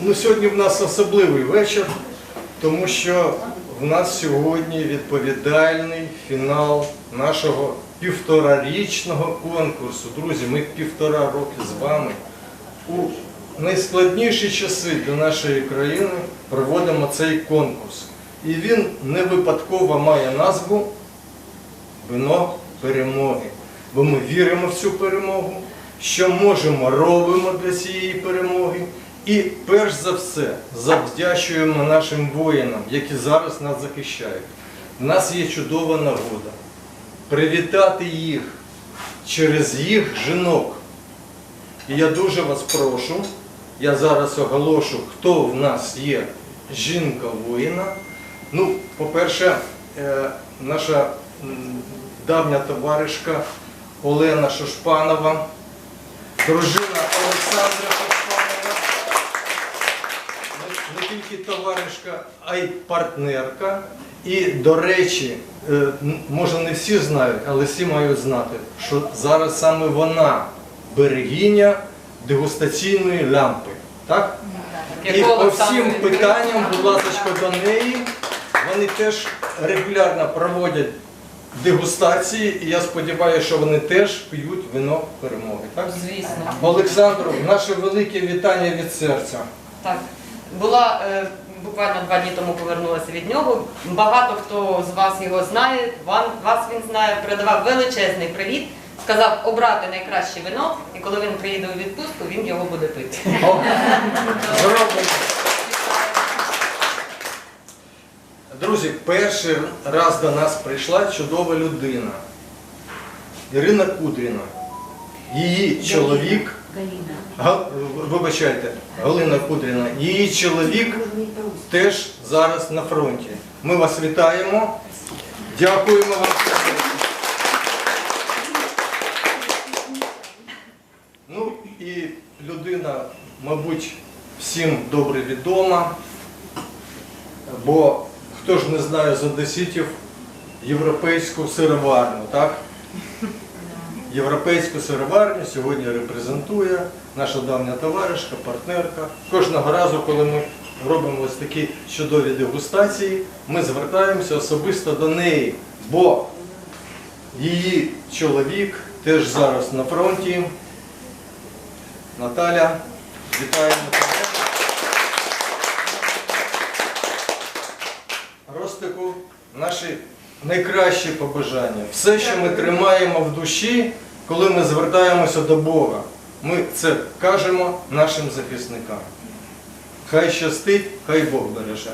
Ну, сьогодні в нас особливий вечір, тому що в нас сьогодні відповідальний фінал нашого півторарічного конкурсу. Друзі, ми півтора роки з вами у найскладніші часи для нашої країни проводимо цей конкурс. І він не випадково має назву Вино перемоги. Бо ми віримо в цю перемогу, що можемо, робимо для цієї перемоги. І перш за все завдячуємо нашим воїнам, які зараз нас захищають. У нас є чудова нагода привітати їх через їх жінок. І я дуже вас прошу, я зараз оголошу, хто в нас є жінка воїна. Ну, по-перше, е, наша давня товаришка Олена Шушпанова, дружина Олександра Шушпанова, не, тільки товаришка, а й партнерка. І, до речі, е, може не всі знають, але всі мають знати, що зараз саме вона берегиня дегустаційної лямпи. Так? І по всім питанням, будь ласка, до неї. Вони теж регулярно проводять дегустації, і я сподіваюся, що вони теж п'ють вино перемоги. Так? Звісно. Олександру, наше велике вітання від серця. Так. Була е, буквально два дні тому повернулася від нього. Багато хто з вас його знає, вас він знає, передавав величезний привіт. Сказав обрати найкраще вино, і коли він приїде у відпустку, він його буде пити. Друзі, перший раз до нас прийшла чудова людина. Ірина Кудріна. Її чоловік, Га- вибачайте, Галина Кудріна, її чоловік теж зараз на фронті. Ми вас вітаємо. Дякуємо вам. Ну і людина, мабуть, всім добре відома, бо хто ж не знає з одеситів європейську сироварню, так? Європейську сироварню сьогодні репрезентує наша давня товаришка, партнерка. Кожного разу, коли ми робимо ось такі чудові дегустації, ми звертаємося особисто до неї, бо її чоловік теж зараз на фронті. Наталя, вітаємо тебе. Ростику, наші найкращі побажання. Все, що ми тримаємо в душі, коли ми звертаємося до Бога, ми це кажемо нашим захисникам. Хай щастить, хай Бог береже.